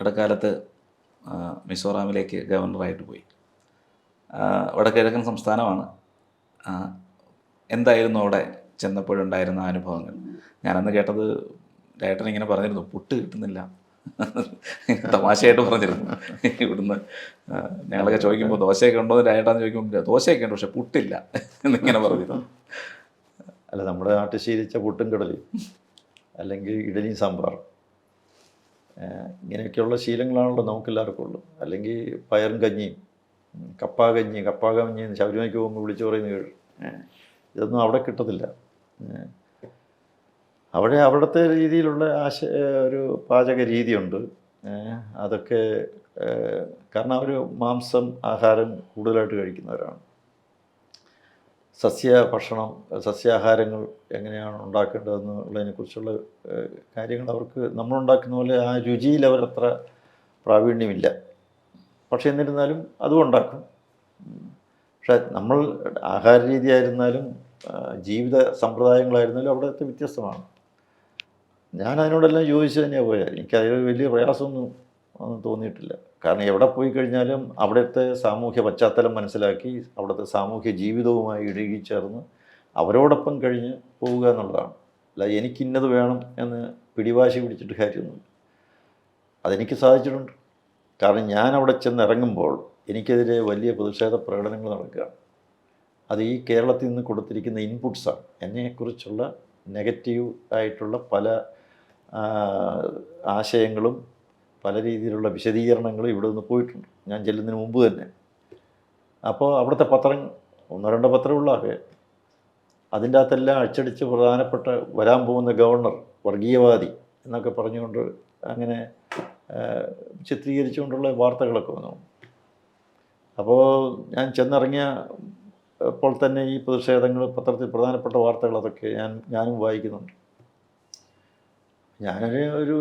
ഇടക്കാലത്ത് മിസോറാമിലേക്ക് ഗവർണറായിട്ട് പോയി. വടക്കിഴക്കൻ സംസ്ഥാനമാണ്. എന്തായിരുന്നു അവിടെ ചെന്നപ്പോഴുണ്ടായിരുന്ന അനുഭവങ്ങൾ? ഞാനന്ന് കേട്ടത് ഡയറക്ടർ ഇങ്ങനെ പറഞ്ഞിരുന്നു പുട്ട് കിട്ടുന്നില്ല. തമാശയായിട്ട് പറഞ്ഞിരുന്നു. ഇവിടുന്ന് ഞങ്ങളൊക്കെ ചോദിക്കുമ്പോൾ ദോശയൊക്കെ ഉണ്ടോ? എന്ന് ഡയറക്ടറാന്ന് ചോദിക്കുമ്പോൾ ദോശയൊക്കെ ഉണ്ട് പക്ഷെ പുട്ടില്ല. എന്നിങ്ങനെ പറഞ്ഞിരുന്നു. അല്ല നമ്മുടെ നാട്ടിൽ ശീലിച്ച പുട്ടും കടലയും അല്ലെങ്കിൽ ഇഡലിയും സാമ്പാറും. ഇങ്ങനെയൊക്കെയുള്ള ശീലങ്ങളാണല്ലോ നമുക്കെല്ലാവർക്കും ഉള്ളു. അല്ലെങ്കിൽ പയറും കഞ്ഞിയും കപ്പ കഞ്ഞി കപ്പാ കഞ്ഞി ശബരിമലയ്ക്ക് പോകുമ്പോൾ വിളിച്ചു പറയുന്ന കേഴ് ഇതൊന്നും അവിടെ കിട്ടത്തില്ല. അവിടെ അവിടുത്തെ രീതിയിലുള്ള ആശ ഒരു പാചക രീതിയുണ്ട്. അതൊക്കെ കാരണം അവർ മാംസം ആഹാരം കൂടുതലായിട്ട് കഴിക്കുന്നവരാണ്. സസ്യ ഭക്ഷണം സസ്യാഹാരങ്ങൾ എങ്ങനെയാണ് ഉണ്ടാക്കേണ്ടതെന്നുള്ളതിനെക്കുറിച്ചുള്ള കുറിച്ചുള്ള കാര്യങ്ങൾ അവർക്ക് നമ്മളുണ്ടാക്കുന്ന പോലെ ആ രുചിയിൽ അവരത്ര പ്രാവീണ്യമില്ല. പക്ഷേ എന്നിരുന്നാലും അതും ഉണ്ടാക്കും. പക്ഷെ നമ്മൾ ആഹാര രീതിയായിരുന്നാലും ജീവിത സമ്പ്രദായങ്ങളായിരുന്നാലും അവിടുത്തെ വ്യത്യസ്തമാണ്. ഞാൻ അതിനോടെല്ലാം യോജിച്ച് തന്നെയാണ് പോയത്. എനിക്കതിൽ വലിയ പ്രയാസമൊന്നും ഒന്നും തോന്നിയിട്ടില്ല. കാരണം എവിടെ പോയി കഴിഞ്ഞാലും അവിടുത്തെ സാമൂഹ്യ പശ്ചാത്തലം മനസ്സിലാക്കി അവിടുത്തെ സാമൂഹ്യ ജീവിതവുമായി ഇഴുകിച്ചേർന്ന് അവരോടൊപ്പം കഴിഞ്ഞ് പോവുക എന്നുള്ളതാണ്. അല്ല എനിക്കിന്നത് വേണം എന്ന് പിടിവാശി പിടിച്ചിട്ട് കാര്യമൊന്നുമില്ല. അതെനിക്ക് സാധിച്ചിട്ടുണ്ട്. കാരണം ഞാൻ അവിടെ ചെന്ന് ഇറങ്ങുമ്പോൾ എനിക്കെതിരെ വലിയ പ്രതിഷേധ പ്രകടനങ്ങൾ നടക്കുകയാണ്. അത് ഈ കേരളത്തിൽ നിന്ന് കൊടുത്തിരിക്കുന്ന ഇൻപുട്സാണ്. എന്നെക്കുറിച്ചുള്ള നെഗറ്റീവ് ആയിട്ടുള്ള പല ആശയങ്ങളും പല രീതിയിലുള്ള വിശദീകരണങ്ങൾ ഇവിടെ നിന്ന് പോയിട്ടുണ്ട്. ഞാൻ ചെല്ലുന്നതിന് മുമ്പ് തന്നെ. അപ്പോൾ അവിടുത്തെ പത്രം ഒന്നോ രണ്ടോ പത്രമുള്ളതൊക്കെ അതിന്റെ അകത്തെല്ലാം അച്ചടിച്ച് പ്രധാനപ്പെട്ട വരാൻ പോകുന്ന ഗവർണർ വർഗീയവാദി എന്നൊക്കെ പറഞ്ഞുകൊണ്ട് അങ്ങനെ ചിത്രീകരിച്ചുകൊണ്ടുള്ള വാർത്തകളൊക്കെ വന്നു. അപ്പോൾ ഞാൻ ചെന്നിറങ്ങിയ അപ്പോൾ തന്നെ ഈ പ്രതിഷേധങ്ങൾ പത്രത്തിൽ പ്രധാനപ്പെട്ട വാർത്തകൾ അതൊക്കെ ഞാൻ ഞാനും വായിക്കുന്നുണ്ട്. ഞാനൊരു ഒരു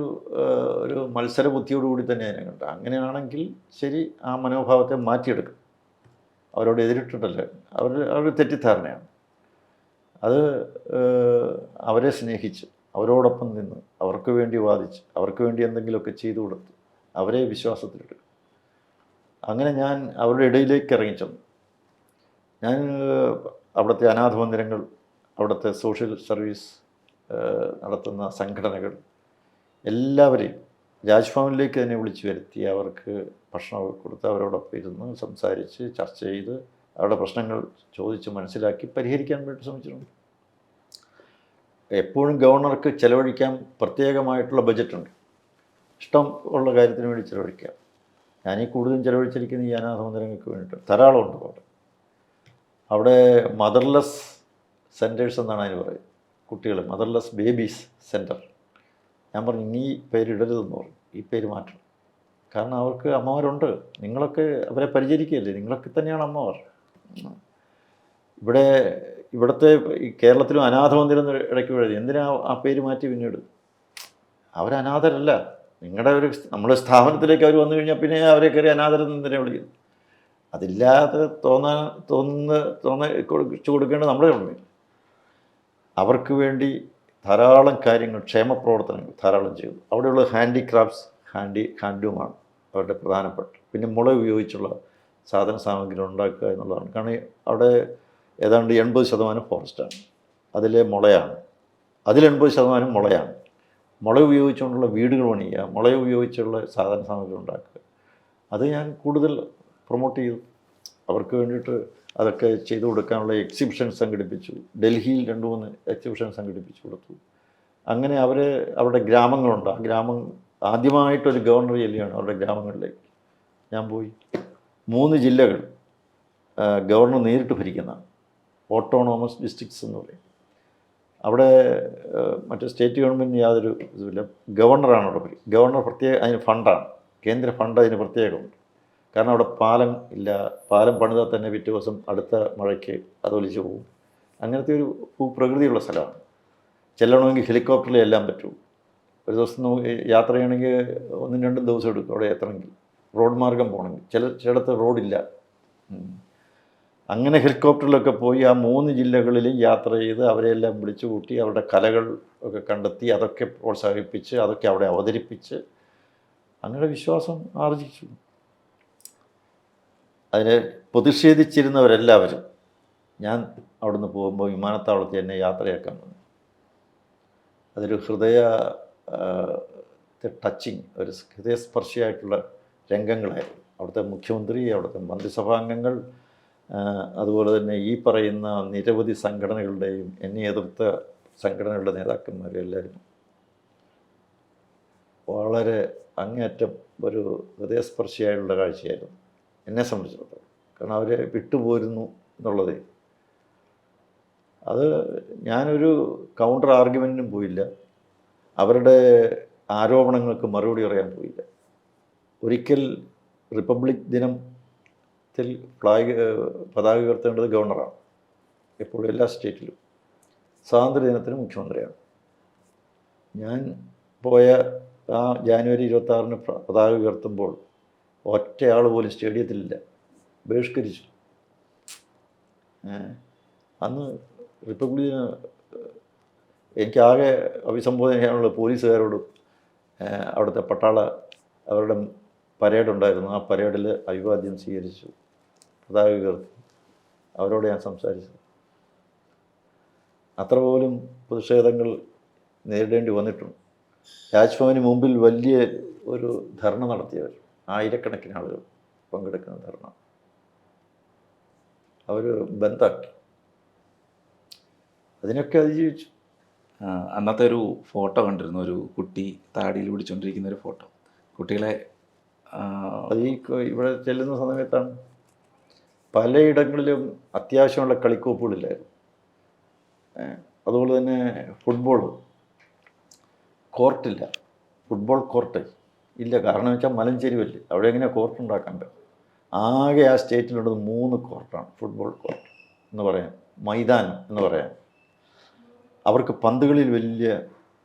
ഒരു മത്സര ബുദ്ധിയോടുകൂടി തന്നെ അതിനെ കണ്ടത് അങ്ങനെയാണെങ്കിൽ ശരി ആ മനോഭാവത്തെ മാറ്റിയെടുക്കും. അവരോട് എതിരിട്ടിട്ടല്ല അവർ അവർ തെറ്റിദ്ധാരണയാണ്. അത് അവരെ സ്നേഹിച്ച് അവരോടൊപ്പം നിന്ന് അവർക്ക് വേണ്ടി വാദിച്ച് അവർക്ക് വേണ്ടി എന്തെങ്കിലുമൊക്കെ ചെയ്തു കൊടുത്ത് അവരെ വിശ്വാസത്തിലെടുക്കും അങ്ങനെ ഞാൻ അവരുടെ ഇടയിലേക്ക് ഇറങ്ങിച്ചെന്നു ഞാൻ അവിടുത്തെ അനാഥ മന്ദിരങ്ങൾ അവിടുത്തെ സോഷ്യൽ സർവീസ് നടത്തുന്ന സംഘടനകൾ എല്ലാവരെയും രാജ്ഭവനിലേക്ക് തന്നെ വിളിച്ചു വരുത്തി അവർക്ക് ഭക്ഷണമൊക്കെ കൊടുത്ത് അവരോടൊപ്പം ഇരുന്ന് സംസാരിച്ച് ചർച്ച ചെയ്ത് അവരുടെ പ്രശ്നങ്ങൾ ചോദിച്ച് മനസ്സിലാക്കി പരിഹരിക്കാൻ വേണ്ടി ശ്രമിച്ചിട്ടുണ്ട്. എപ്പോഴും ഗവർണർക്ക് ചിലവഴിക്കാൻ പ്രത്യേകമായിട്ടുള്ള ബജറ്റുണ്ട്. ഇഷ്ടം ഉള്ള കാര്യത്തിന് വേണ്ടി ചിലവഴിക്കാം. ഞാനീ കൂടുതലും ചെലവഴിച്ചിരിക്കുന്ന ഈ അനാഥ മന്ദിരങ്ങൾക്ക് വേണ്ടിയിട്ട് ധാരാളമുണ്ട് അവിടെ. അവിടെ മദർലെസ് സെന്റേഴ്സ് എന്നാണ് അതിന് പറയുന്നത്. കുട്ടികൾ മദർലെസ് ബേബീസ് സെന്റർ ഞാൻ പറഞ്ഞു ഇനി പേരിടരുതെന്ന് പറഞ്ഞു. ഈ പേര് മാറ്റണം. കാരണം അവർക്ക് അമ്മമാരുണ്ട്. നിങ്ങളൊക്കെ അവരെ പരിചരിക്കുകയല്ലേ? നിങ്ങളൊക്കെ തന്നെയാണ് അമ്മമാർ. ഇവിടെ ഇവിടുത്തെ ഈ കേരളത്തിലും അനാഥ മന്ദിരം ഇടയ്ക്ക് എഴുതി എന്തിനാ ആ പേര് മാറ്റി പിന്നീട്? അവരനാഥരല്ല. നിങ്ങളുടെ ഒരു നമ്മുടെ സ്ഥാപനത്തിലേക്ക് അവർ വന്നു കഴിഞ്ഞാൽ പിന്നെ അവരെ കയറി അനാഥരെന്ന് തന്നെ വിളിക്കുന്നു അതില്ലാതെ തോന്നാൻ തോന്നുന്ന തോന്നിച്ചു കൊടുക്കേണ്ടത് നമ്മുടെ ഉള്ളു അവർക്ക് വേണ്ടി ധാരാളം കാര്യങ്ങൾ ക്ഷേമ പ്രവർത്തനങ്ങൾ ധാരാളം ചെയ്തു. അവിടെയുള്ള ഹാൻഡിക്രാഫ്റ്റ്സ് ഹാൻഡി ഹാൻഡ്ലൂമാണ് അവരുടെ പ്രധാനപ്പെട്ട. പിന്നെ മുള ഉപയോഗിച്ചുള്ള സാധന സാമഗ്രികൾ ഉണ്ടാക്കുക എന്നുള്ളതാണ്. കാരണം അവിടെ ഏതാണ്ട് എൺപത് ശതമാനം ഫോറസ്റ്റാണ് അതിലെ മുളയാണ്. അതിൽ എൺപത് ശതമാനം മുളയാണ്. മുള ഉപയോഗിച്ചുകൊണ്ടുള്ള വീടുകൾ പണിയുക മുള ഉപയോഗിച്ചുള്ള സാധന സാമഗ്രികൾ ഉണ്ടാക്കുക. അത് ഞാൻ കൂടുതൽ പ്രൊമോട്ട് ചെയ്തു. അവർക്ക് വേണ്ടിയിട്ട് അതൊക്കെ ചെയ്തു കൊടുക്കാനുള്ള എക്സിബിഷൻ സംഘടിപ്പിച്ചു. ഡൽഹിയിൽ രണ്ട് മൂന്ന് എക്സിബിഷൻ സംഘടിപ്പിച്ചു കൊടുത്തു. അങ്ങനെ അവർ അവരുടെ ഗ്രാമങ്ങളുണ്ട്. ആ ഗ്രാമം ആദ്യമായിട്ടൊരു ഗവർണർ ചെല്ലുകയാണ് അവരുടെ ഗ്രാമങ്ങളിലേക്ക്. ഞാൻ പോയി. മൂന്ന് ജില്ലകൾ ഗവർണർ നേരിട്ട് ഭരിക്കുന്ന ഓട്ടോണോമസ് ഡിസ്ട്രിക്ട്സ് എന്ന് പറയും. അവിടെ മറ്റേ സ്റ്റേറ്റ് ഗവൺമെന്റ് യാതൊരു ഇതുമില്ല. ഗവർണറാണ് അവിടെ ഗവർണർ പ്രത്യേക അതിന് ഫണ്ടാണ് കേന്ദ്ര ഫണ്ട് അതിന് പ്രത്യേകമുണ്ട് കാരണം അവിടെ പാലം ഇല്ല. പാലം പണിതാൽ തന്നെ പിറ്റേ ദിവസം അടുത്ത മഴയ്ക്ക് അത് ഒലിച്ചു പോകും. അങ്ങനത്തെ ഒരു ഭൂപ്രകൃതിയുള്ള സ്ഥലമാണ്. ചെല്ലണമെങ്കിൽ ഹെലികോപ്റ്ററിൽ എല്ലാം പറ്റൂ. ഒരു ദിവസം നമുക്ക് യാത്ര ചെയ്യണമെങ്കിൽ ഒന്നും രണ്ടും ദിവസം എടുക്കും അവിടെ എത്തണമെങ്കിൽ. റോഡ് മാർഗം പോകണമെങ്കിൽ. ചില ചിലയിടത്ത് റോഡില്ല. അങ്ങനെ ഹെലികോപ്റ്ററിലൊക്കെ പോയി ആ മൂന്ന് ജില്ലകളിലും യാത്ര ചെയ്ത് അവരെല്ലാം വിളിച്ചു കൂട്ടി അവരുടെ കലകൾ ഒക്കെ കണ്ടെത്തി അതൊക്കെ പ്രോത്സാഹിപ്പിച്ച് അതൊക്കെ അവിടെ അവതരിപ്പിച്ച് അങ്ങനെ വിശ്വാസം ആർജിച്ചു. അതിനെ പ്രതിഷേധിച്ചിരുന്നവരെല്ലാവരും ഞാൻ അവിടുന്ന് പോകുമ്പോൾ വിമാനത്താവളത്തിൽ എന്നെ യാത്രയാക്കാൻ വന്നു. അതൊരു ഹൃദയ ടച്ചിങ് ഒരു ഹൃദയസ്പർശിയായിട്ടുള്ള രംഗങ്ങളായിരുന്നു. അവിടുത്തെ മുഖ്യമന്ത്രി അവിടുത്തെ മന്ത്രിസഭാംഗങ്ങൾ അതുപോലെ തന്നെ ഈ പറയുന്ന നിരവധി സംഘടനകളുടെയും എന്നെ എതിർത്ത സംഘടനകളുടെ നേതാക്കന്മാരും എല്ലാവരും. വളരെ അങ്ങേയറ്റം ഒരു ഹൃദയസ്പർശിയായുള്ള കാഴ്ചയായിരുന്നു. എന്നെ സംബന്ധിച്ചിടത്തോളം. കാരണം അവരെ വിട്ടുപോരുന്നു എന്നുള്ളതേ. അത് ഞാനൊരു കൗണ്ടർ ആർഗ്യുമെന്റിനും പോയില്ല. അവരുടെ ആരോപണങ്ങൾക്ക് മറുപടി പറയാൻ പോയില്ല. ഒരിക്കൽ റിപ്പബ്ലിക് ദിനത്തിൽ ഫ്ലാഗ് പതാക ഉയർത്തേണ്ടത് ഗവർണറാണ് എപ്പോഴും എല്ലാ സ്റ്റേറ്റിലും. സ്വാതന്ത്ര്യ ദിനത്തിന് മുഖ്യമന്ത്രിയാണ്. ഞാൻ പോയ ആ ജാനുവരി ഇരുപത്തി ആറിന് പതാക ഉയർത്തുമ്പോൾ ഒറ്റയാൾ പോലും സ്റ്റേഡിയത്തിലില്ല. ബഹിഷ്കരിച്ചു. അന്ന് റിപ്പബ്ലിക് ദിന എനിക്കാകെ അഭിസംബോധന ചെയ്യാനുള്ള പോലീസുകാരോടും അവിടുത്തെ പട്ടാള അവരുടെ പരേഡ് ഉണ്ടായിരുന്നു ആ പരേഡിൽ അഭിവാദ്യം സ്വീകരിച്ചു. പതാക ഉയർത്തി അവരോട് ഞാൻ സംസാരിച്ചു. അത്ര പോലും പ്രതിഷേധങ്ങൾ നേരിടേണ്ടി വന്നിട്ടുണ്ട്. രാജ്ഭവന് മുമ്പിൽ വലിയ ഒരു ധർണ നടത്തിയവർ. ആയിരക്കണക്കിന് ആളുകൾ പങ്കെടുക്കുന്ന ധർണ. അവർ ബന്ധാക്കി. അതിനൊക്കെ അതിജീവിച്ചു. അന്നത്തെ ഒരു ഫോട്ടോ കണ്ടിരുന്നു. ഒരു കുട്ടി താടിയിൽ പിടിച്ചുകൊണ്ടിരിക്കുന്ന ഒരു ഫോട്ടോ. കുട്ടികളെ അത് ഈ ഇവിടെ ചെല്ലുന്ന സമയത്താണ്. പലയിടങ്ങളിലും അത്യാവശ്യമുള്ള കളിക്കോപ്പുകളില്ലായിരുന്നു. അതുപോലെ തന്നെ ഫുട്ബോൾ കോർട്ടില്ല. Football court. ഇല്ല കാരണം വെച്ചാൽ മലഞ്ചെരിവല്ലേ. അവിടെ എങ്ങനെയാണ് കോർട്ട് ഉണ്ടാക്കണ്ട ആകെ ആ സ്റ്റേറ്റിലുള്ളത് മൂന്ന് കോർട്ടാണ് ഫുട്ബോൾ കോർട്ട് എന്ന് പറയാം. മൈതാനം എന്ന് പറയാം. അവർക്ക് പന്തുകളിൽ വലിയ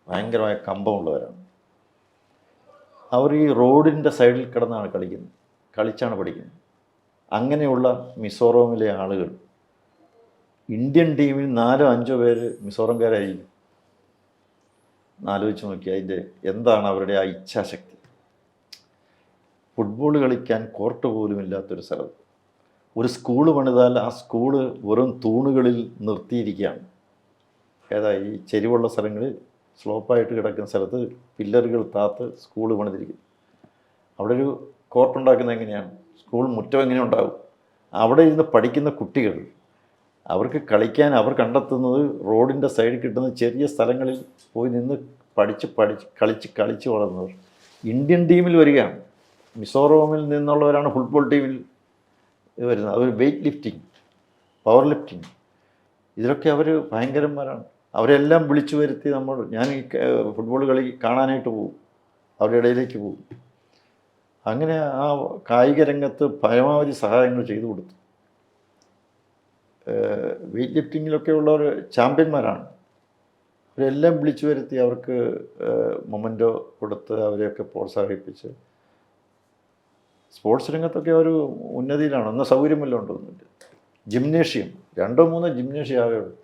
ഭയങ്കരമായ കമ്പമുള്ളവരാണ്. അവർ ഈ റോഡിന്റെ സൈഡിൽ കിടന്നാണ് കളിക്കുന്നത്. കളിച്ചാണ് പഠിക്കുന്നത്. അങ്ങനെയുള്ള മിസോറമിലെ ആളുകൾ. ഇന്ത്യൻ ടീമിൽ നാലോ അഞ്ചോ പേര് മിസോറംകാരായിരിക്കും. ആലോചിച്ച് നോക്കി അതിന്റെ എന്താണ് അവരുടെ ആ ഇച്ഛാശക്തി? ഫുട്ബോൾ കളിക്കാൻ കോർട്ട് പോലും ഇല്ലാത്തൊരു സ്ഥലത്ത് ഒരു സ്കൂൾ പണിതാൽ ആ സ്കൂൾ വെറും തൂണുകളിൽ നിർത്തിയിരിക്കുകയാണ്. ഏതാ ഈ ചെരിവുള്ള സ്ഥലങ്ങളിൽ സ്ലോപ്പായിട്ട് കിടക്കുന്ന സ്ഥലത്ത് പില്ലറുകൾ താത്ത് സ്കൂൾ പണിതിരിക്കും. അവിടെ ഒരു കോർട്ട് ഉണ്ടാക്കുന്നത് എങ്ങനെയാണ്? സ്കൂൾ മുറ്റം എങ്ങനെ ഉണ്ടാകും അവിടെ ഇരുന്ന് പഠിക്കുന്ന കുട്ടികൾ അവർക്ക് കളിക്കാൻ അവർ കണ്ടെത്തുന്നത് റോഡിന്റെ സൈഡിൽ കിട്ടുന്ന ചെറിയ സ്ഥലങ്ങളിൽ പോയി നിന്ന് പഠിച്ച് പഠിച്ച് കളിച്ച് കളിച്ച് വളർന്നവർ. ഇന്ത്യൻ ടീമിൽ വരികയാണ്. മിസോറോമിൽ നിന്നുള്ളവരാണ് ഫുട്ബോൾ ടീമിൽ വരുന്നത്. അവർ വെയ്റ്റ് ലിഫ്റ്റിംഗ് പവർ ലിഫ്റ്റിംഗ് ഇതിലൊക്കെ അവർ ഭയങ്കരന്മാരാണ്. അവരെല്ലാം വിളിച്ചു വരുത്തി നമ്മൾ ഞാൻ ഈ ഫുട്ബോൾ കളി കാണാനായിട്ട് പോകും. അവരുടെ ഇടയിലേക്ക് പോകും. അങ്ങനെ ആ കായിക രംഗത്ത് പരമാവധി സഹായങ്ങൾ ചെയ്തു കൊടുത്തു. വെയ്റ്റ് ലിഫ്റ്റിങ്ങിലൊക്കെ ഉള്ളവർ ചാമ്പ്യന്മാരാണ്. അവരെല്ലാം വിളിച്ചു വരുത്തി അവർക്ക് മൊമെന്റോ കൊടുത്ത് അവരെയൊക്കെ പ്രോത്സാഹിപ്പിച്ച് സ്പോർട്സ് രംഗത്തൊക്കെ ഒരു ഉന്നതിയിലാണ്. ഒന്ന് സൗകര്യം ഉണ്ടോന്നില്ല ജിംനേഷ്യം. രണ്ടോ മൂന്നോ ജിംനേഷ്യം ആകെ ഉള്ളൂ.